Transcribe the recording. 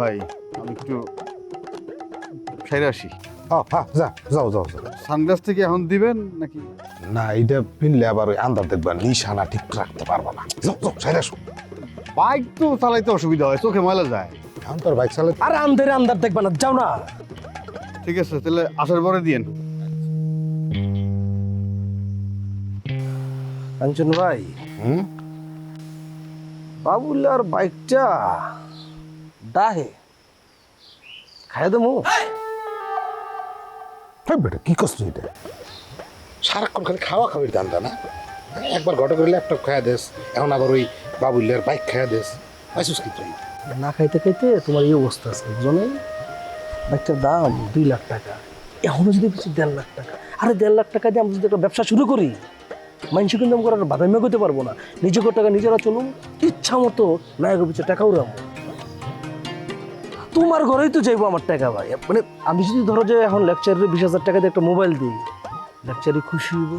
ভাই আমি একটু সাইরে আসি। ও হ্যাঁ যা যাও যাও যাও। সানগ্লাস থেকে এখন দিবেন নাকি? না এটা পিনলে আবার ওই আন্দার দেখবা নিশানা ঠিক রাখতে পারব না। যাও যাও সাইড আসো। বাইক তো চালাইতে অসুবিধা হয় চোখে ময়লা যায়। এখন তোর বাইক চালাতে আর আন্ধারে আন্ধার দেখবা না যাও না। ঠিক আছে তাহলে আসার পরে দিয়েন। কাঞ্চন ভাই। হুম? বাবুল্লার বাইকটা দাহে। খাইয়া দেবো। বেটা কি কষ্ট এটা? সারাক্ষণ খালি খাওয়া খাবির দান্দা না? একবার ঘটে করে ল্যাপটপ খাওয়া দেস এখন আবার ওই বাবুল্লার বাইক খাওয়া দেস। পাইছিস কি তুই? না খাইতে খাইতে তোমার এই অবস্থা আছে। বুঝো না বাইকটার দাম দুই লাখ টাকা। এখনও যদি বেশি দেড় লাখ টাকা। আরে দেড় লাখ টাকা দিয়ে আমরা যদি একটা ব্যবসা শুরু করি মানুষ কিন্তু আমরা বাদামি করতে পারব না। নিজেকে টাকা নিজেরা চলুন ইচ্ছা মতো নায়কের পিছিয়ে টাকা উড়াবো। তোমার ঘরেই তো যাইবো আমার টাকা ভাই। মানে আমি যদি ধরো যে এখন লেকচারের বিশ হাজার টাকা দিয়ে একটা মোবাইল দিই লেকচারে খুশি হইব।